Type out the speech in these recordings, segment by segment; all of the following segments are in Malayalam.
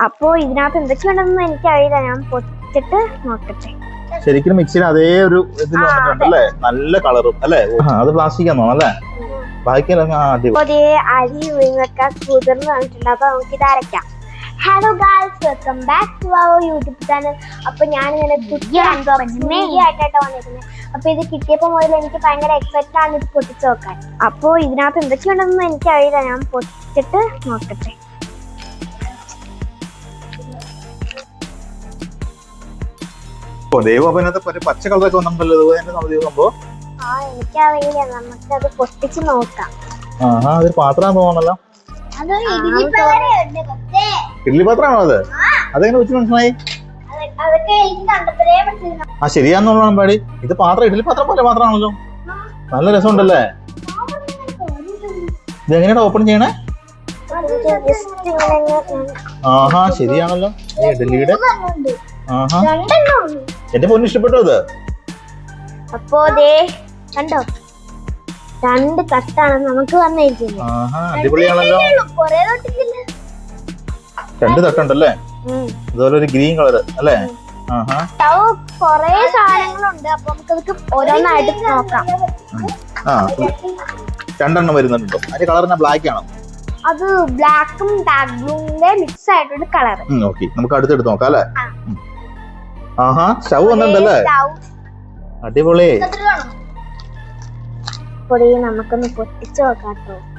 അപ്പോ ഇതിനകത്ത് എന്തൊക്കെയുണ്ടെന്ന് എനിക്കറിയില്ല. ഞാൻ പൊട്ടിച്ചിട്ട് നോക്കട്ടെ. ശരിക്കും മിക്സിയിൽ അതേ ഒരു ഇതിൽ ആ, നല്ല കളറും അല്ലേ? അത് പ്ലാസ്റ്റിക് ആണോ? അല്ലേ? ബാക്കിയെല്ലാം അരി ഉഴുന്നൊക്കെ കുതിർന്ന് വന്നിട്ടുണ്ട്. അപ്പൊ നമുക്ക് ഇത് അരയ്ക്കാം hello guys welcome back to our YouTube channel അപ്പൊ ഞാൻ ഇങ്ങനെ പുതിയ അൺബോക്സിംഗ് ആയിട്ടാണ് വന്നിരിക്കുന്നത് അപ്പൊ ഇത് കിട്ടിയപ്പോ മുതൽ എനിക്ക് ഭയങ്കര എക്സൈറ്റഡ് ആണ് ഇത് പൊട്ടിച്ച് നോക്കാൻ. അപ്പൊ ഇതിനകത്ത് എന്തൊക്കെയുണ്ടെന്ന് എനിക്കറിയില്ല. ഞാൻ പൊട്ടിച്ചിട്ട് നോക്കട്ടെ. ദൈവം അപ്പൊ അതിനകത്ത് ഒരു പച്ച കളറൊക്കെ വന്നിട്ടുണ്ടല്ലോ. സംഭവം ആ എനിക്കറിയില്ല അത് പൊട്ടിച്ച് നോക്കാം. ആഹാ അതൊരു പാത്രം പാത്രമാണോ അത്? അതെങ്ങനെ വെച്ച് മനസ്സിലായി? ആ ശരിയാന്നുള്ളതാണ് പാടി. ഇത് പാത്രം ഇഡ്ഡലി പാത്രം പോലെ പാത്രമാണല്ലോ നല്ല രസമുണ്ടല്ലേ? ഇത് എങ്ങനെയാണ് ഓപ്പൺ ചെയ്യണേ? ആഹാ ശരിയാണല്ലോ. ഇഡ്ഡലിയുടെ എന്റെ പൊന്നു ഇഷ്ടപ്പെട്ടോ അത്? അപ്പോ ദേ കണ്ടോ? രണ്ട് തട്ടാണ് നമുക്ക് വന്നിരിക്കുന്നത് രണ്ട് തട്ടുണ്ടല്ലേ? അതുപോലെ ഒരു ഗ്രീൻ കളർ അല്ലേ? ആഹാ. കൊറേ സാധനങ്ങളുണ്ട്. അപ്പൊ നമുക്ക് ഓരോന്നായിട്ട് നോക്കാം. ആ രണ്ടെണ്ണം വരുന്നുണ്ടോ. അതിന്റെ കളർ എന്നാ ബ്ലാക്ക് ആണോ? അത് ബ്ലാക്കും ഡാർക്ക് ബ്ലൂവിന്റെ മിക്സ് ആയിട്ടൊരു കളർ ഓക്കെ നമുക്ക് അടുത്തെടുത്ത് നോക്കാം അല്ലേ. ആഹാ അടിപൊളി. നമുക്കൊന്ന് പൊട്ടിച്ചു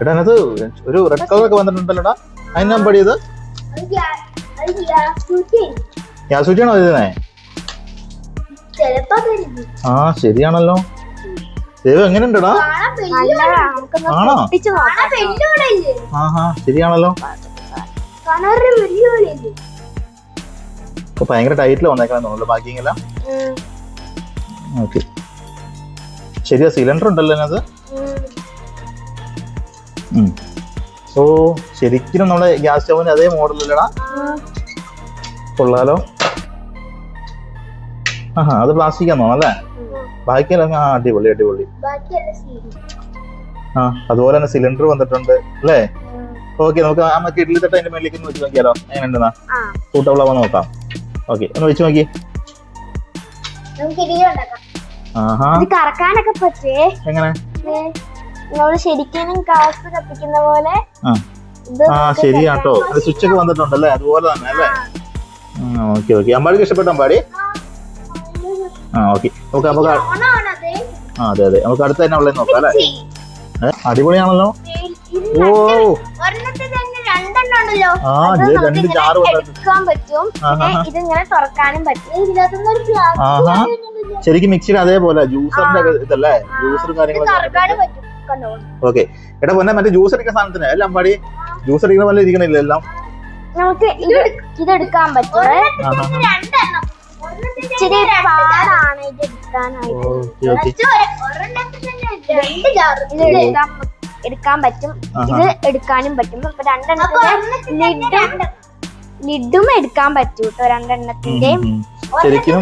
എടാ ഒരു റെഡ് കളർ ഒക്കെ വന്നിട്ടുണ്ടല്ലോടാ? അതിനാ പടിയത്? വരുന്നേ ചെലപ്പോ ആ ശരിയാണല്ലോ. ദൈവം എങ്ങനെയുണ്ടടാ? ആണോ? ആഹാ ശരിയാണല്ലോ. ഇപ്പൊ ഭയങ്കര ടൈറ്റിൽ വന്നേക്കണം തോന്നുന്നു. ഉം, ഓക്കെ ശരിയാ സിലിണ്ടർ ഉണ്ടല്ലോ അതിനകത്ത് സോ ശരിക്കും നമ്മുടെ ഗ്യാസ് സ്റ്റൗവിന് അതേ മോഡൽ ഇല്ലടാ കൊള്ളാലോ. ആഹാ അത് പ്ലാസ്റ്റിക് ആണോ അല്ലേ? ബാക്കിയെല്ലാം ആ അടിപൊളി അടിപൊളി. ആ അതുപോലെ തന്നെ സിലിണ്ടർ വന്നിട്ടുണ്ട് അല്ലേ. ഓക്കെ നമുക്ക് ആ മറ്റേ ഇഡ്ഡലി തട്ട അതിന്റെ മേലേക്ക് ഒന്ന് വെച്ച് നോക്കിയാലോ? എങ്ങനെയുണ്ടെന്നാ? ഉണ്ടെന്നാ സൂട്ടബിൾ നോക്കാം. ഓക്കെ ഒന്ന് വെച്ച് നോക്കി. കറക്കാനൊക്കെ പറ്റേ? എങ്ങനെ? നമ്മൾ ശരിക്കും കാസ് കത്തിക്കുന്ന പോലെ ആ. ശരിയാട്ടോ സ്വിച്ച് ഒക്കെ വന്നിട്ടുണ്ടല്ലേ? അതുപോലെ തന്നെ അല്ലേ? Okay okay. അമ്പാടിക്ക് ഇഷ്ടപ്പെട്ട അമ്പാടി? ആ ഓക്കെ. നമുക്ക് നമുക്ക് ആ, അതെ അതെ. നമുക്ക് അടുത്ത് തന്നെ ഉള്ളത് നോക്കാം അല്ലേ? അടിപൊളിയാണല്ലോ. ഓ. അത് രണ്ട് ജാറ് എടുക്കാൻ പറ്റും. ഇതിങ്ങനെ തുറക്കാനും പറ്റും. ഇതിനകത്തുനിന്ന് ഒരു ശരിക്കും മിക്സിയിൽ അതേപോലെ ജ്യൂസറിന്റെ ഇതല്ലേ? ജ്യൂസറും കാര്യങ്ങളൊക്കെ തുറക്കാനും പറ്റും. കണ്ടോ? ഓക്കെ എടാ പൊന്നെ മറ്റേ ജ്യൂസ് അടിക്കുന്ന സാധനത്തിന് അല്ല അമ്പാടി? ജ്യൂസ് അടിക്കുന്ന പോലെ ഇരിക്കണില്ല എല്ലാം? നമുക്ക് ഇത് ഇതെടുക്കാൻ പറ്റും. ഇച്ചിരി പാടാണ് ഇത് എടുക്കാനായിട്ട്. എടുക്കാൻ പറ്റും. ഇത് എടുക്കാനും പറ്റും. ഇപ്പൊ രണ്ടെണ്ണത്തിന്റെ ലിഡും ലിഡും എടുക്കാൻ പറ്റും കേട്ടോ രണ്ടെണ്ണത്തിന്റെയും. ശരിക്കും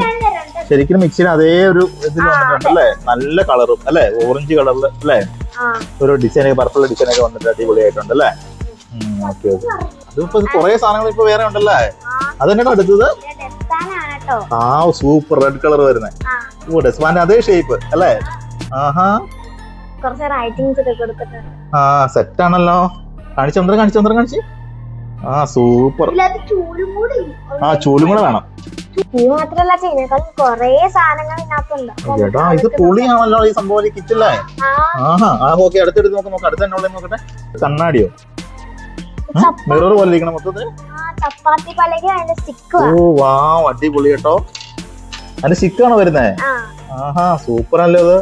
ശരിക്കും മിക്സിന് അതേ ഒരു ഇതിൽ വന്നിട്ടുണ്ടല്ലേ? നല്ല കളറും അല്ലെ? ഓറഞ്ച് കളറിൽ അല്ലെ? ഒരു ഡിസൈൻ പർപ്പിൾ ഡിസൈൻ ഒക്കെ വന്നിട്ട് അടിപൊളിയായിട്ടുണ്ട് അല്ലേ? ഓക്കെ ഓക്കെ അതിപ്പോ കുറെ സാധനങ്ങൾ ഇപ്പൊ വേറെ ഉണ്ടല്ലേ? അത് തന്നെയാണോ എടുത്തത്? ആ സൂപ്പർ റെഡ് കളർ വരുന്നത് ആ. ഓ ഡെസ്മാന്റെ അതേ ഷേപ്പ് അല്ലേ? ആഹാ. കുറച്ച് റൈറ്റിംഗ്സ് ഒക്കെ കൊടുത്തിട്ടുണ്ട്. ആ സെറ്റ് ആണല്ലോ. കാണിച്ചു ചന്ദ്രൻ കാണിച്ചു ചന്ദ്രൻ കാണിച്ച്? ആ സൂപ്പർ ഇതിനകത്ത് ചൂലും കൂടി. ആ ചൂലും കൂടെ വേണം. ഈ മാത്രല്ല ചെയ്യുന്നേക്കാൾ കൊറേ സാധനങ്ങൾ ഇതിനകത്തുണ്ട്. അപ്പൊ ചേട്ടാ ഇത് പൊളിയാണല്ലോ ഈ സംഭവം കിച്ചല്ലേ ആഹാ ആ ഓക്കെ അടുത്തെടുത്ത് നോക്കാം നോക്കാം അടുത്ത് തന്നെ ഉള്ളത് നോക്കട്ടെ. കണ്ണാടിയോ? മിറർ പോലെ ഇരിക്കണം മൊത്തത്തിൽ ആ ചപ്പാത്തി പലക അതിന്റെ സ്റ്റിക്ക് ഓ വാ അടിപൊളി കേട്ടോ. അതിന്റെ സ്റ്റിക്കാണോ വരുന്നേ? ആഹാ സൂപ്പർ അല്ലേ അത്?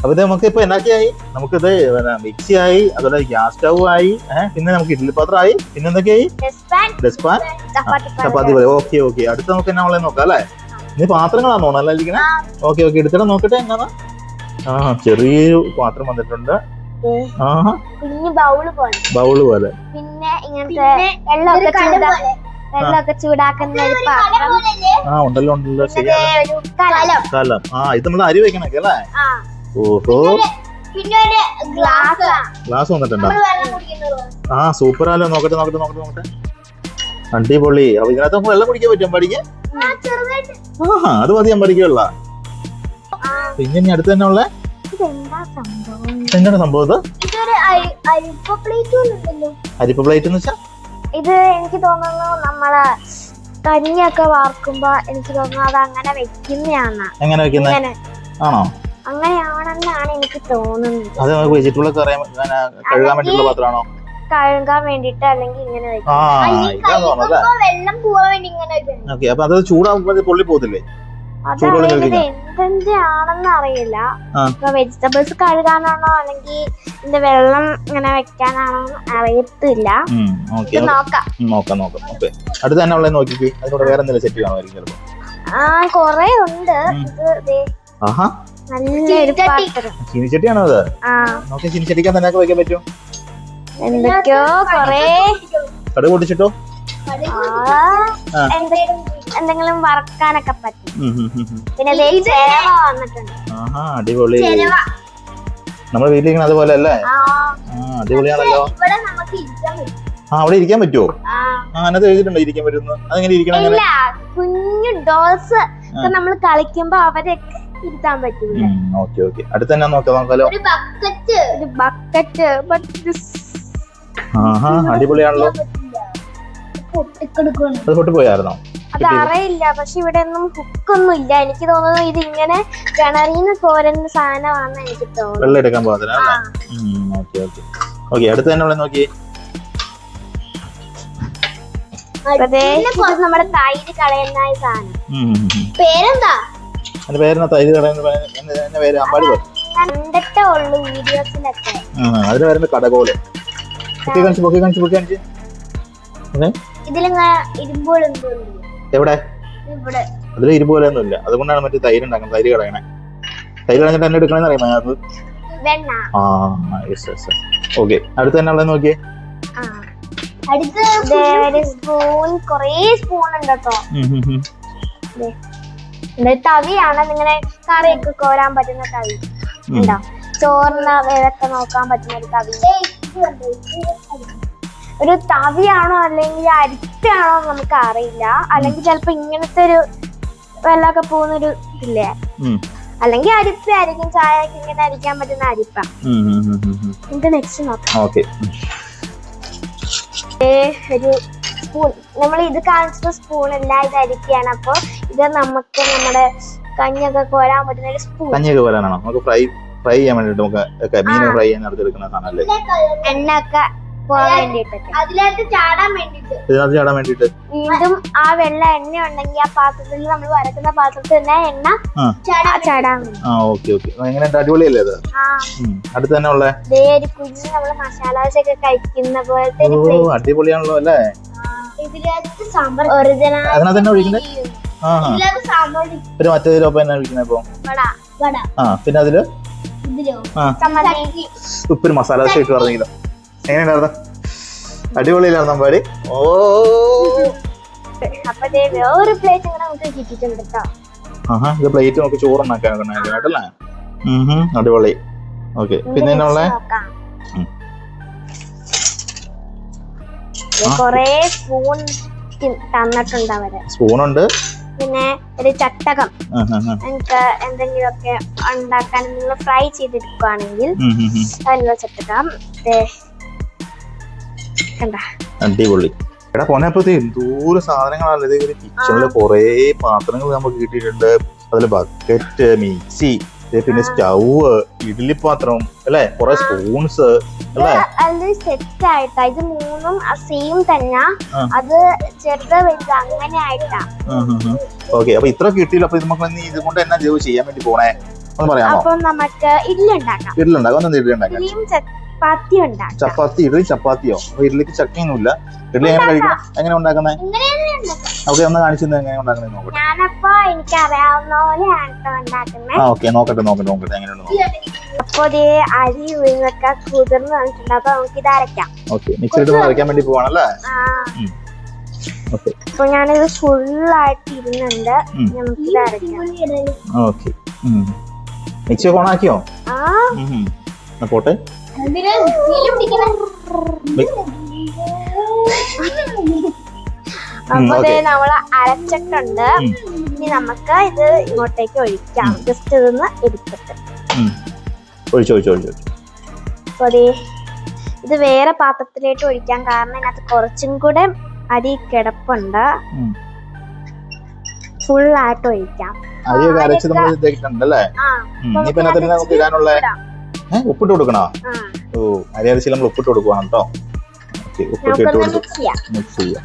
അപ്പൊ ഇത് നമുക്ക് ഇപ്പൊ എന്നൊക്കെയായി? നമുക്കിത് ഇത് മിക്സി ആയി അതുപോലെ ഗ്യാസ് സ്റ്റവ് ആയി പിന്നെ നമുക്ക് ഇഡ്ഡലി പാത്രം ആയി പിന്നെ എന്തൊക്കെയായി? ഡെസ്പാൻ ചപ്പാത്തി പോലെ. Okay okay. അടുത്ത നമുക്ക് എന്നാ ഉള്ളത് നോക്കാം അല്ലേ? ഇനി പാത്രങ്ങളാണ് തോന്നുന്നത് അല്ലേ ഇരിക്കണേ? Okay okay. എടുത്തിട്ട് നോക്കട്ടെ എന്നാ ആ ചെറിയൊരു പാത്രം വന്നിട്ടുണ്ട്. ബൗൾ പോലെ. പിന്നെ ഇങ്ങനത്തെ വെള്ളമൊക്കെ ചൂടാക്കുന്ന ഒരു പാത്രം. ആ ഉണ്ടല്ലോ ഉണ്ടല്ലോ. ശരിയാണ്. കലം. ആ ഇത് നമ്മൾ അരി വെക്കണൊക്കെ അല്ലേ? ആ. ഓഹോ. ഗ്ലാസ്. വന്നിട്ടുണ്ടോ? ആ സൂപ്പർ ആലോ നോക്കട്ടെ നോക്കട്ടെ നോക്കട്ടെ നോക്കട്ടെ. അടിപൊളി. അപ്പൊ ഇതിനകത്ത് നമുക്ക് വെള്ളം കുടിക്കാൻ പറ്റും പഠിക്കാൻ ആ അത് മതി അമ്പടിക്കുള്ള പിന്നെ ഇനി അടുത്ത് തന്നെ ഉള്ള? എന്താണ് സംഭവം അരിപ്പ പ്ലേറ്റ് എന്ന് വെച്ചാൽ ഇത് എനിക്ക് തോന്നുന്നു നമ്മളെ കഞ്ഞിയൊക്കെ വാർക്കുമ്പോ എനിക്ക് തോന്നുന്നു അത് അങ്ങനെ വെക്കുന്നതാണ് എങ്ങനെ വെക്കുന്നത് ആണോ? അങ്ങനെയാണെന്നാണ് എനിക്ക് തോന്നുന്നത്. അത് നമുക്ക് വെജിറ്റബിൾ ഒക്കെ അറിയാൻ കഴുകാൻ വേണ്ടിയുള്ള പാത്രമാണോ? കഴുകാൻ വേണ്ടിട്ട് അല്ലെങ്കിൽ ഇങ്ങനെ ആ ഇതാന്ന് വെള്ളം പോവാൻ വേണ്ടി ഇങ്ങനെ ഓക്കെ അപ്പൊ അത് ചൂടാകുമ്പോൾ പൊള്ളി പോകത്തില്ലേ? എന്തിന്റെ ആണെന്ന് അറിയില്ല. ആ. ഇപ്പൊ വെജിറ്റബിൾസ് കഴുകാനാണോ അല്ലെങ്കിൽ ഇതിന്റെ വെള്ളം ഇങ്ങനെ വെക്കാനാണോ അറിയത്തില്ല. ഓക്കെ ഇത് നോക്കാം. നോക്കാം നോക്കാം. ഓക്കെ അടുത്ത് തന്നെ ഉള്ളത് നോക്കിക്കേ. അതിനോട് വേറെ എന്തെങ്കിലും സെറ്റ് കാണുമായിരിക്കും ചിലപ്പോൾ ആ കൊറേ ഉണ്ട് ഇത് ദേ ആഹാ. നല്ലൊരു പാത്രം. ചീനിച്ചട്ടിയാണോ അത്? ആ. നോക്കി ചീനിച്ചട്ടിക്കാൻ തന്നെ വെക്കാൻ പറ്റും എന്തൊക്കെയോ കൊറേ കടുക് പൊട്ടിച്ചിട്ടോ. എന്തെങ്കിലും വറക്കാനൊക്കെ പറ്റും. പിന്നെ വന്നിട്ടുണ്ട്. ആഹാ അടിപൊളി. നമ്മുടെ വീട്ടിലിരിക്കണ അതുപോലെ അല്ലേ? അടിപൊളിയാണല്ലോ. ആ അവിടെ ഇരിക്കാൻ പറ്റുമോ ആ. അതിനകത്ത് എഴുതിയിട്ടുണ്ടോ ഇരിക്കാൻ പറ്റുന്നു അതെങ്ങനെ ഇരിക്കണം കുഞ്ഞു ഡോൾസ് നമ്മൾ നമ്മൾ കളിക്കുമ്പോ അവരൊക്കെ ഇരുത്താൻ പറ്റൂല ഓക്കെ ഓക്കെ. അടുത്ത് തന്നെ നോക്കാം നോക്കാലോ ഒരു ബക്കറ്റ്. ഒരു ബക്കറ്റ് ആഹാ അടിപൊളിയാണല്ലോ. അത് പൊട്ടി പോയായിരുന്നോ അത് അറിയില്ല പക്ഷെ ഇവിടെ ഒന്നും ഹുക്കൊന്നും ഇല്ല എനിക്ക് തോന്നുന്നു ഇത് ഇങ്ങനെ കിണറിന്ന് കോരുന്ന സാധനമാണെന്ന് എനിക്ക് തോന്നുന്നു. വെള്ളം എടുക്കാൻ പോകത്തില്ല അല്ലേ? Okay okay. ഓക്കെ അടുത്ത് തന്നെ നോക്കി. നമ്മുടെ തൈര് കളയുന്ന സാധനം. പേരെന്താ? എന്റെ പേരെന്നാ തൈര് കടയെന്ന് പറയുന്നത് എന്റെ പേര് അമ്പാടി പേർ കണ്ടിട്ടേ ഉള്ളു വീഡിയോസിലൊക്കെ. അതിന് വരുന്നത് കടകോൽ. പൊക്കി കാണിച്ച് പൊക്കി കാണിച്ച് പൊക്കി കാണിച്ച്. എവിടെ? ഇവിടെ. അതിൽ ഇരുമ്പ് പോലെയൊന്നും ഇല്ല അതുകൊണ്ടാണ് മറ്റേ തൈര് ഉണ്ടാക്കുന്നത്. തൈര് കളയണേ. തൈര് കളഞ്ഞിട്ട് എന്നെ എടുക്കണമെന്ന് അറിയാമോ അത് വെണ്ണ. ആ യെസ് യെസ് ഓക്കെ അടുത്ത് തന്നെ ഉള്ളത് നോക്കിയേ. ആ. അടുത്ത് സ്പൂൺ കൊറേ സ്പൂൺ ഉണ്ട് കേട്ടോ തവിയാണ് ഇങ്ങനെ കറിയൊക്കെ കോരാൻ പറ്റുന്ന തവി. ഉണ്ടോ? ചോറിന് വേറൊക്കെ നോക്കാൻ പറ്റുന്ന ഒരു തവി. ഒരു തവിയാണോ അല്ലെങ്കിൽ അരിപ്പാണോ നമുക്ക് അറിയില്ല. അല്ലെങ്കിൽ ചിലപ്പോ ഇങ്ങനത്തെ ഒരു വെള്ളമൊക്കെ പോകുന്നൊരു ഇതില്ലേ? അല്ലെങ്കിൽ അല്ലെങ്കിൽ അരിപ്പായിരിക്കും ചായ ഇങ്ങനെ അരിക്കാൻ പറ്റുന്ന അരിപ്പ. ഇത് നെക്സ്റ്റ് നോക്കാം. ഒരു സ്പൂൺ. നമ്മൾ ഇത് കാണിച്ചത് സ്പൂൺ അല്ല ഇത് അരിക്കയാണ് അപ്പൊ ഇത് നമുക്ക് നമ്മുടെ കഞ്ഞൊക്കെ കോരാൻ പറ്റുന്ന ഒരു സ്പൂൺ കഞ്ഞിയൊക്കെ കോരാനാണോ? നമുക്ക് ഫ്രൈ ഫ്രൈ ചെയ്യാൻ വേണ്ടിട്ട് നമുക്ക് ഒക്കെ മീൻ ഫ്രൈ ചെയ്യാൻ എടുത്തെടുക്കുന്ന സാധനമല്ലേ? എണ്ണ ഒക്കെ അതിനകത്ത് ചാടാൻ വേണ്ടിട്ട് ഇതിനകത്ത് ചാടാൻ വേണ്ടിട്ട് വീണ്ടും ആ വെള്ള എണ്ണ ഉണ്ടെങ്കിൽ ആ പാത്രത്തിൽ നമ്മൾ വരക്കുന്ന പാത്രത്തിൽ തന്നെ എണ്ണ ആ. ചാടാൻ ആ ഓക്കെ ഓക്കെ. എങ്ങനെയുണ്ട്? അടിപൊളിയല്ലേ അത്. അടുത്ത് തന്നെ ഉള്ളേ? ദേ ഒരു കുഞ്ഞ് നമ്മൾ മസാലാസ് ഒക്കെ കഴിക്കുന്ന പോലത്തെ ഒരു ഓ അടിപൊളിയാണല്ലോ അല്ലേ? ഇതിനകത്ത് സാമ്പാർ. ഒറിജിനൽ അതിനകത്ത് തന്നെ ഒഴിക്കുന്നത് പിന്നെ എന്നാ ഇപ്പൊ? വട വട. ആ പിന്നെ അതിൽ? ഉപ്പിന് മസാല ദോശ ഇട്ട് പറഞ്ഞില്ല. എങ്ങനെയുണ്ടായിരുന്നു? അടിപൊളിയിലായിരുന്നു അമ്പാടി. ഓ. വേറൊരു പ്ലേറ്റ് നമുക്ക് കിട്ടിയിട്ടുണ്ട് കേട്ടോ ആഹാ ഇത് പ്ലേറ്റ് നമുക്ക് ചോറുണ്ടാക്കാൻ കേട്ടല്ലേ ഉം അടിപൊളി. ഓക്കെ പിന്നെ ഉള്ള? സ്പൂൺ തന്നിട്ടുണ്ട് അവർ. സ്പൂണുണ്ട് പിന്നെ ഒരു ചട്ടകം. നിങ്ങൾക്ക് എന്തെങ്കിലും ഒക്കെ നമുക്ക് എന്തെങ്കിലുമൊക്കെ ഉണ്ടാക്കാൻ നിങ്ങൾ ഫ്രൈ ചെയ്തെടുക്കുകയാണെങ്കിൽ. അതിനുള്ള ചട്ടകം. ദേ കണ്ട. അടിപൊളി. എടാ പോനപ്പത്തി എന്തോരം സാധനങ്ങളാണ്. ഇത് കിച്ചണിൽ കൊറേ പാത്രങ്ങൾ നമുക്ക് കിട്ടിയിട്ടുണ്ട്. അതിൽ ബക്കറ്റ് മിക്സി പിന്നെ സ്റ്റൗവ് ഇഡ്ഡലിപ്പാത്രം അല്ലേ? കൊറേ സ്പൂൺസ് അല്ലേ? അത് സെറ്റ് ആയിട്ടാ. ഇത് മൂന്നും സെയിം തന്നെ. അത് ചെറുത് വലുത് അങ്ങനെ ആയിട്ടാ. ഓക്കെ അപ്പൊ ഇത്ര കിട്ടിയില്ല. അപ്പൊ നമുക്ക് ഇത് കൊണ്ട് എന്നാ ജോലി ചെയ്യാൻ വേണ്ടി പോണേ? ഒന്ന് പറയാമോ? അപ്പൊ നമുക്ക് ഇഡ്ഡലി ഉണ്ടാക്കാം. ഒന്ന് ഇഡ്ഡലി ഉണ്ടാക്കാം ഇഡ്ഡലിയും ചപ്പാത്തി ഉണ്ടാക്കാം. ചപ്പാത്തി ഇഡ്ഡലി ചപ്പാത്തിയോ? അപ്പൊ ഇഡ്ഡലിക്ക് ഇഡ്ലി ഇഡ്ഡലി എങ്ങനെ കഴിക്കണം? എങ്ങനെ ഉണ്ടാക്കുന്നത് ഓക്കെ ഒന്ന് കാണിച്ചു എങ്ങനെ ഉണ്ടാക്കുന്നത് നോക്കട്ടെ. ഞാനപ്പോ എനിക്ക് അറിയാവുന്ന പോലെയാണ് ഉണ്ടാക്കുന്നത് ആ ഓക്കെ നോക്കട്ടെ നോക്കട്ടെ നോക്കട്ടെ എങ്ങനെയുണ്ട് അപ്പൊ അരി ഉഴുന്നൊക്കെ കുതിർന്ന് വന്നിട്ടുണ്ട് അപ്പൊ നമുക്ക് ഇത് അരക്കാം. ഓക്കെ മിക്സിട്ട് വേണ്ടി പോവാണല്ലേ? അപ്പൊ ഞാനിത് ഫുള്ളായിട്ട് ഇരുന്നുണ്ട്. നമുക്കിത് അരക്കാം. ഓക്കെ. മിക്സി ഓണാക്കിയോ ആ. പോട്ടെ. അപ്പൊ നമ്മൾ അരച്ചിട്ടുണ്ട് ഇനി നമുക്ക് ഇത് ഇങ്ങോട്ടേക്ക് ഒഴിക്കാം. ജസ്റ്റ് ഇതൊന്ന് എടുത്തിട്ട്. ഒഴിച്ചു ഒഴിച്ചു ഒഴിച്ചു ദേ ഇത് വേറെ പാത്രത്തിലേക്ക് ഒഴിക്കാൻ കാരണം ഇതിനകത്ത് കുറച്ചും കൂടെ അരി കിടപ്പുണ്ട്. ഫുൾ ആയിട്ട് ഒഴിക്കാം. അരിയൊക്കെ അരച്ച് നമ്മൾ ഇതാക്കിയിട്ടുണ്ട് അല്ലേ? ആ. ഉം. ഇനിയിപ്പോ അതിനകത്ത് നമുക്ക് ഇടാനുള്ള ഉപ്പിട്ട് കൊടുക്കണോ? ഓ അരി ശീലം നമ്മൾ ഉപ്പിട്ട് കൊടുക്കുവാണ് കേട്ടോ. ഉപ്പിട്ട് ഇട്ട് കൊടുത്തു മിക്സ് ചെയ്യാം.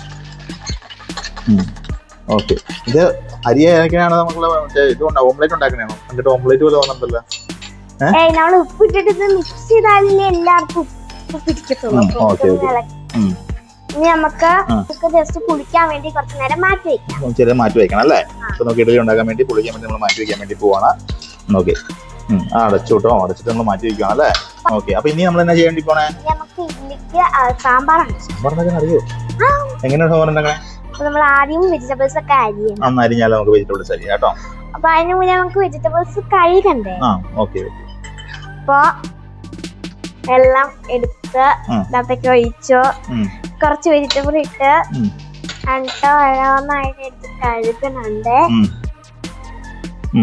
ഓക്കെ. ഇത് അരി ഏതൊക്കെയാണ് നമ്മൾ മറ്റേ ഇതുകൊണ്ട് ഓംലേറ്റ് ഉണ്ടാക്കണേണോ എന്നിട്ട് ഓംലേറ്റ് പോലെ തോന്നുന്നുണ്ടല്ലോ ഏയ് നമ്മൾ ഉപ്പിട്ടിട്ട് ഇത് മിക്സ് ചെയ്താലേ എല്ലാവർക്കും ഉപ്പ് പിടിക്കത്തുള്ളൂ. ഇനി നമുക്ക് ജസ്റ്റ് കുളിക്കാൻ വേണ്ടി കുറച്ച് നേരം മാറ്റി വെക്കാം. ചെറിയ മാറ്റി വെക്കണം അല്ലേ. നമുക്ക് ഇഡലി ഉണ്ടാക്കാൻ വേണ്ടി പുളിക്കാൻ വേണ്ടി നമ്മൾ മാറ്റി വെക്കാൻ വേണ്ടി പോവാണ്. ഓക്കെ. അടച്ചു കേട്ടോ അടച്ചിട്ട് നമ്മൾ മാറ്റി വെക്കണം അല്ലേ? ഓക്കെ. അപ്പൊ ഇനി നമ്മൾ എന്നാ ചെയ്യേണ്ടി പോണേ? സാമ്പാർ അറിയോ? എങ്ങനെയാണ് സാമ്പാർ ഉണ്ടാക്കണേ? നമ്മൾ ആദ്യം വെജിറ്റബിൾസ് ഒക്കെ അരിയും അന്ന് അരിഞ്ഞാൽ നമുക്ക് വെജിറ്റബിൾസ് അരിയാം കേട്ടോ? അപ്പൊ അതിന് മുന്നേ നമുക്ക് വെജിറ്റബിൾസ് കഴുകണ്ടേ? ആ ഓക്കെ അപ്പൊ എല്ലാം എടുത്ത് ഉം. ഒഴിച്ചോ. ഒഴിച്ചു കുറച്ച് വെജിറ്റബിൾ ഇട്ട് എന്നിട്ട് ഓരോന്നായിട്ട് എടുത്ത് കഴുകുന്നുണ്ട്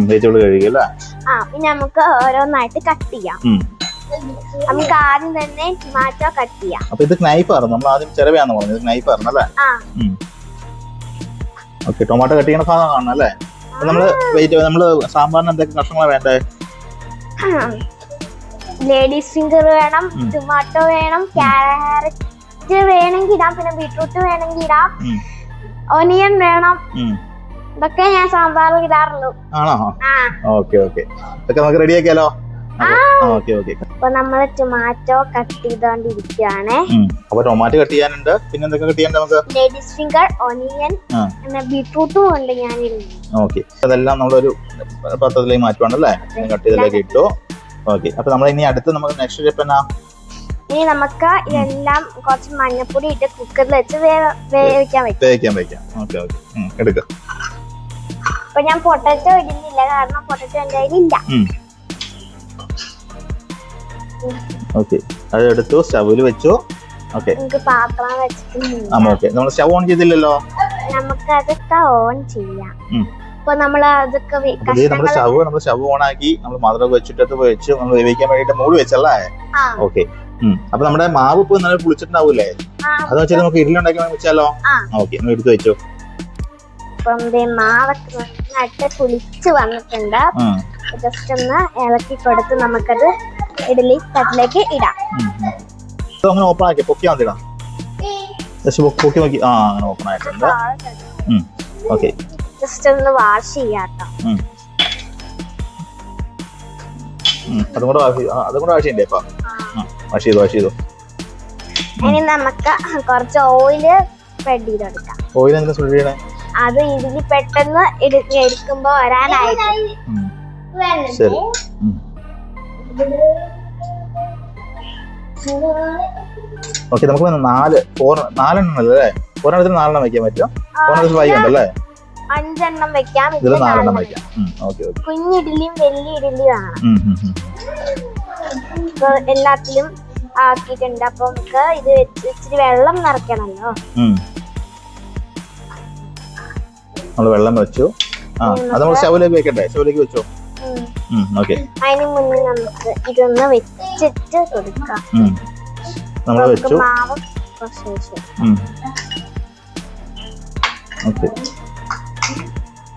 വെജിറ്റബിൾ കഴുകിയല്ലേ ആ പിന്നെ നമുക്ക് ഓരോന്നായിട്ട് കട്ട് ചെയ്യാം. നമുക്ക് ആദ്യം തന്നെ ടൊമാറ്റോ കട്ട് ചെയ്യാം. അപ്പൊ ഇത് ആണ്. നമ്മൾ ആദ്യം ചിലവയാന്ന് പറഞ്ഞത് നൈഫ് നൈഫായിരുന്നു അല്ലേ? ഓക്കെ ടൊമാറ്റോ കട്ട് ചെയ്യണ ഭാഗം കാണണം അല്ലേ? നമ്മൾ വെയിറ്റ് നമ്മൾ സാമ്പാറിന് എന്തൊക്കെ കഷ്ണങ്ങളാ വേണ്ടേ? ലേഡീസ് ഫിംഗർ വേണം. ടൊമാറ്റോ വേണം ക്യാരറ്റ് വേണമെങ്കിൽ ഇടാം പിന്നെ ബീട്രൂട്ട് വേണമെങ്കിൽ ഇടാം. ഒനിയൻ വേണം. ഇതൊക്കെ ഞാൻ സാമ്പാറിൽ ഇടാറുള്ളൂ. ആണോ? Okay okay. ഇതൊക്കെ നമുക്ക് റെഡി ആക്കിയാലോ? അപ്പൊ നമ്മൾ ടൊമാറ്റോ കട്ട് ചെയ്തോണ്ടിരിക്കുകയാണ് അപ്പൊ ടൊമാറ്റോ കട്ട് ചെയ്യാനുണ്ട്. പിന്നെ എന്തൊക്കെ കട്ട് ചെയ്യാനുണ്ട് നമുക്ക്? Ladies finger. പിന്നെ ബീട്രൂട്ടും ഉണ്ട് ഞാൻ ഓക്കെ. അതെല്ലാം നമ്മളൊരു പത്രത്തിലേക്ക് മാറ്റുവാണല്ലേ കട്ട് ചെയ്തതിലേക്ക് ഇട്ടു. ഓക്കെ. അപ്പൊ നമ്മൾ ഇനി അടുത്ത് നമുക്ക് നെക്സ്റ്റ് സ്റ്റെപ്പ് എന്നാ? ഇനി നമുക്ക് ഇതെല്ലാം കുറച്ച് മഞ്ഞപ്പൊടി ഇട്ട് കുക്കറിൽ വെച്ച് വേവിക്കാൻ വെക്കും. വേവിക്കാൻ വെക്കാം. Okay okay. എടുക്കാം. അപ്പൊ ഞാൻ പൊട്ടറ്റോ ഇടുന്നില്ല. കാരണം പൊട്ടറ്റോ എന്റെ കയ്യിലില്ല ഓക്കെ. അത് എടുത്തു സ്റ്റവിൽ വെച്ചു. ഓക്കെ. നമുക്ക് പാത്രം വെച്ചിട്ട് ഓക്കെ. നമ്മൾ സ്റ്റവ് ഓൺ ചെയ്തില്ലല്ലോ? നമുക്ക് അതൊക്കെ ഓൺ ചെയ്യാം. അപ്പൊ നമ്മൾ അതൊക്കെ നമ്മുടെ സ്റ്റവ് നമ്മൾ സ്റ്റവ് ഓൺ ആക്കി നമ്മൾ മധുരമൊക്കെ വെച്ചിട്ട് വെച്ച് നമ്മൾ വേവിക്കാൻ വേണ്ടിട്ട് മൂടി വെച്ചല്ലേ? ഓക്കെ. അപ്പൊ നമ്മുടെ മാവ് ഇപ്പൊ നല്ല പുളിച്ചിട്ടുണ്ടാവൂലേ? അത് വെച്ചാൽ നമുക്ക് ഇഡ്ഡലി ഉണ്ടാക്കാൻ വെച്ചാലോ. ഓക്കെ. ഒന്ന് എടുത്ത് വെച്ചു. അപ്പം മാവൊക്കെ നന്നായിട്ട് കുളിച്ച് വന്നിട്ടുണ്ട്. ജസ്റ്റ് ഒന്ന് ഇളക്കി കൊടുത്ത് നമുക്കത് ഇഡലി തട്ടിലേക്ക് ഇടാം. അങ്ങനെ ഓപ്പൺ ആക്കി പൊക്കി മതിടാം ജസ്റ്റ് പൊക്കി നോക്കി. ആ അങ്ങനെ ഓപ്പൺ ആയിട്ടുണ്ട്. ഓക്കെ ജസ്റ്റ് ഒന്ന് വാഷ് ചെയ്യാട്ടോ. അതും കൂടെ വാഷ് അതും കൂടെ വാഷ് ചെയ്യണ്ടേ വാഷ് ചെയ്തു വാഷ് ചെയ്തു. ഇനി നമുക്ക് കുറച്ച് ഓയിൽ സ്പ്രെഡ് ചെയ്തെടുക്കാം. ഓയിൽ എന്താ സ്പ്രെഡ് ചെയ്യണേ? അത് ഇതിൽ പെട്ടെന്ന് എടു- എടുക്കുമ്പോ വരാനായിട്ട്. ശരി. ഓക്കെ നമുക്ക് നാല് ഫോർ നാലെണ്ണം അല്ലേ? ഒരെണ്ണത്തിന് നാലെണ്ണം വെക്കാൻ പറ്റും ഒരെണ്ണത്തിൽ ഫൈവ് ഉണ്ടല്ലേ? അഞ്ചെണ്ണം വെക്കാം ഇതിൽ നാലെണ്ണം വെക്കാം. Okay okay. കുഞ്ഞിഡലിയും വലിയ ഇഡലിയും ആണ് ഇപ്പൊ എല്ലാത്തിലും ആക്കിയിട്ടുണ്ട്. അപ്പൊ നമുക്ക് ഇത് ഇച്ചിരി വെള്ളം നിറയ്ക്കണല്ലോ. നമ്മൾ വെള്ളം വെച്ചു. ആ അത് നമ്മൾ ശവലേക്ക് വെക്കണ്ടേ ശവലേക്ക് വെച്ചോ. ഓക്കെ. അതിന് മുന്നേ നമുക്ക് ഇതൊന്ന് വെച്ചിട്ട് കൊടുക്കാം. നമ്മൾ വെച്ചു. മാവ് ഓക്കെ.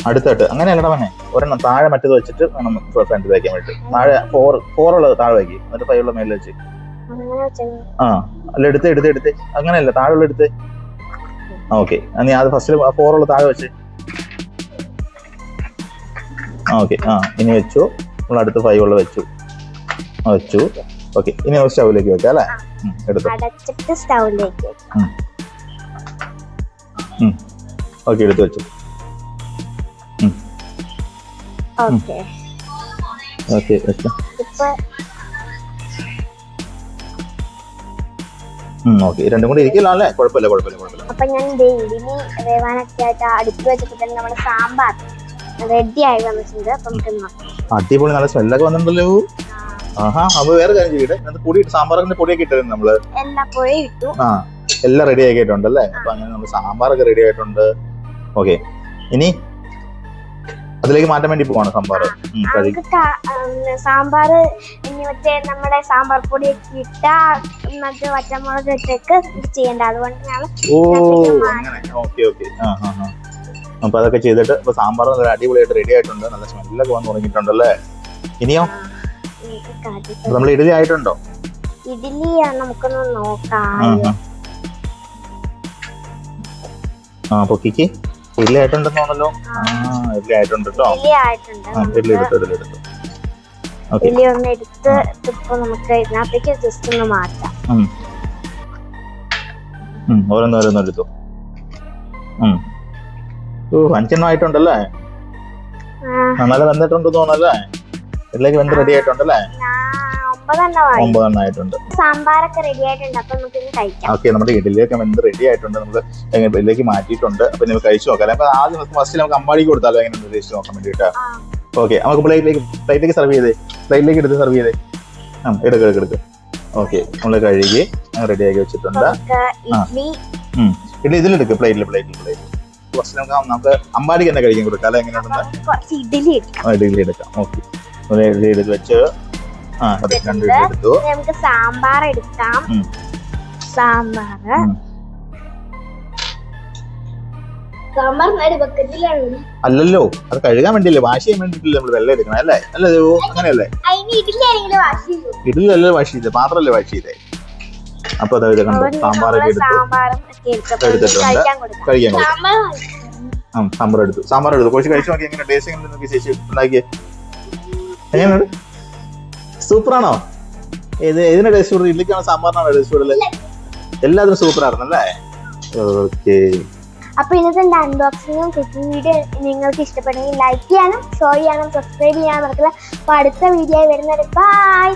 അടുത്തായിട്ട് അങ്ങനെ അല്ലട വേണേ ഒരെണ്ണം താഴെ മറ്റേത് വെച്ചിട്ട് വേണം ഫ്രണ്ട് വയ്ക്കാൻ വേണ്ടി താഴെ ഫോർ ഫോർ ഉള്ളത് താഴെ വയ്ക്കി എന്നിട്ട് ഫൈവ് ഉള്ള മേലെ വെച്ച്. ആ അല്ല എടുത്ത് എടുത്ത് എടുത്ത്. അങ്ങനെയല്ല താഴെ ഉള്ള എടുത്ത്. ഓക്കെ. നീ അത് ഫസ്റ്റിൽ ഫോർ ഉള്ള താഴെ വെച്ച്. ആ ഓക്കെ ആ ഇനി വെച്ചു. നമ്മൾ അടുത്ത് ഫൈവ് ഉള്ള വെച്ചു. വെച്ചു. ഓക്കെ ഇനി സ്റ്റൗവിലേക്ക് വെക്കാം അല്ലേ? എടുത്തു. സ്റ്റൗവിലേക്ക് ഓക്കെ എടുത്തു വെച്ചു. ഓക്കെ ഓക്കെ രണ്ടും കൂടി ഇരിക്കില്ല അല്ലേ? കുഴപ്പമില്ല കുഴപ്പമില്ല അപ്പൊ ഞാൻ ഇഡലി വേവാനൊക്കെ ആയിട്ട് അടുത്ത് വെച്ചിട്ട് തന്നെ നമ്മുടെ സാമ്പാർ റെഡി ആയി വന്നിട്ടുണ്ട് അപ്പൊ നമുക്ക് അടിപൊളി നല്ല സ്മെല്ലൊക്കെ വന്നിട്ടുണ്ടല്ലോ. ആഹാ അപ്പൊ വേറെ കാര്യം ചെയ്യട്ടെ. പൊടി സാമ്പാറിന്റെ പൊടിയൊക്കെ ഇട്ടിരുന്നു നമ്മൾ? എല്ലാ പൊടി ഇട്ടു. ആ എല്ലാം റെഡി ആക്കിയിട്ടുണ്ട് അല്ലേ അപ്പൊ അങ്ങനെ നമ്മൾ സാമ്പാറൊക്കെ റെഡി ആയിട്ടുണ്ട്. ഓക്കെ ഇനി അതിലേക്ക് മാറ്റാൻ വേണ്ടി പോവാണ് സാമ്പാർ. സാമ്പാർ മറ്റേ നമ്മുടെ സാമ്പാർ പൊടി ഇട്ട മറ്റേ വറ്റമുളക് ഇട്ടൊക്കെ ചെയ്യണ്ട അതുകൊണ്ട് ഞങ്ങൾ ഓ അങ്ങനെ. ഓക്കെ ഓക്കെ ആ ആ ആ. അപ്പൊ അതൊക്കെ ചെയ്തിട്ട് ഇപ്പൊ സാമ്പാർ നല്ല അടിപൊളിയായിട്ട് റെഡി ആയിട്ടുണ്ട്. നല്ല സ്മെല്ലൊക്കെ വന്ന് തുടങ്ങിയിട്ടുണ്ടല്ലേ? ഇനിയോ? നമ്മൾ ഇഡലി ആയിട്ടുണ്ടോ? ഇഡലി നമുക്കൊന്ന് നോക്കാം. ആ പൊക്കിക്ക് ഇഡലി ആയിട്ടുണ്ടെന്ന് തോന്നല്ലോ ആ. ഇഡലി ആയിട്ടുണ്ട് കേട്ടോ ഇഡ്ഡലി ഇഡലി എടുത്തു ഇഡലി എടുത്തു. ഇഡ്ഡലി ഒന്ന് എടുത്ത് ഇപ്പൊ നമുക്ക് ഇതിനകത്തേക്ക് ജസ്റ്റ് ഒന്ന് മാറ്റാം. ഓരോന്നോരോന്നെടുത്തു ഉം. ഓ അഞ്ചെണ്ണം ആയിട്ടുണ്ടല്ലേ വന്നിട്ടുണ്ട് നല്ല വെന്തിട്ടുണ്ട് തോന്നല്ലേ ഇതിലേക്ക് വെന്ത് റെഡി ആയിട്ടുണ്ടല്ലേ? ഒമ്പതെണ്ണം ആയിട്ടുണ്ട് സാമ്പാറൊക്കെ റെഡി ആയിട്ടുണ്ട് അപ്പൊ നമുക്ക് കഴിക്കാം. ഓക്കെ നമ്മുടെ ഇഡലിയൊക്കെ വെന്ത് റെഡി ആയിട്ടുണ്ട്. നമ്മൾ ഇതിലേക്ക് മാറ്റിയിട്ടുണ്ട്. അപ്പൊ നമുക്ക് കഴിച്ചു നോക്കാം. അപ്പൊ ആദ്യം ഫസ്റ്റ് നമുക്ക് അമ്പാടിക്ക് കൊടുത്താലോ? എങ്ങനെ ഉദ്ദേശിച്ച് നോക്കാൻ വേണ്ടിയിട്ട്. ഓക്കെ നമുക്ക് പ്ലേറ്റിലേക്ക് പ്ലേറ്റിലേക്ക് സർവ് ചെയ്തേ. പ്ലേറ്റിലേക്ക് എടുത്ത് സർവ് ചെയ്തേ. ആ എടുക്ക എടുക്ക എടുക്ക. ഓക്കെ നമ്മൾ കഴുകി വെച്ചിട്ടുണ്ട്. ഇഡ്ഡലി പ്ലേറ്റിൽ പ്ലേറ്റിൽ പ്ലേറ്റിൽ ഫസ്റ്റ് നമുക്ക് അമ്പാടിക്ക് തന്നെ കഴിക്കാൻ കൊടുക്കാം. അല്ലെ എങ്ങനെയുണ്ടെന്ന് എടുക്കാം. ഇഡലി ഓക്കെ. ഇഡലി എടുത്ത് വെച്ച് ആ അതെ രണ്ട് ഇഡലി എടുത്തു. നമുക്ക് സാമ്പാർ എടുക്കാം. സാമ്പാർ. അല്ലല്ലോ അത് കഴുകാൻ വേണ്ടിയല്ലേ വാഷ് ചെയ്യാൻ വേണ്ടിയിട്ടില്ല നമ്മൾ വെള്ളം എടുക്കണം അല്ലേ? അല്ലേ? അങ്ങനെയല്ലേ? വാശി ഇഡലല്ലേ വാഷ് ചെയ്തേ? പാത്രമല്ലേ വാഷ് ചെയ്തേ? അപ്പൊ അതായത് കണ്ടു? സാമ്പാറൊക്കെ എടുത്തു എടുത്തിട്ടുണ്ട്. കഴിക്കാൻ കൊടുക്കാം. സാമ്പാർ ആ സാമ്പാർ എടുത്തു. സാമ്പാർ എടുത്തു. കുറച്ച് കഴിച്ചു നോക്കി എങ്ങനെ ടേസ്റ്റ് എങ്ങനെ നോക്കി ചേച്ചി ഉണ്ടാക്കിയേ. എങ്ങനെയാണ് സൂപ്പറാണോ? ഏത് ഏതിനാ ടേസ്റ്റ് കൂടുതൽ ഇഡ്ലിക്കാണോ സാമ്പാറിനാണോ ടേസ്റ്റ് കൂടുതൽ? എല്ലാത്തിനും സൂപ്പർ ആയിരുന്നല്ലേ ഓക്കെ. അപ്പൊ ഇന്നത്തെ എന്റെ അൺബോക്സിങ്ങും കുക്കിംഗ് വീഡിയോ നിങ്ങൾക്ക് ഇഷ്ടപ്പെട്ടെങ്കിൽ ലൈക്ക് ചെയ്യാനും ഷെയർ ചെയ്യാനും സബ്സ്ക്രൈബ് ചെയ്യാനും മറക്കില്ല. അപ്പൊ അടുത്ത വീഡിയോ വരുന്നത്. ബൈ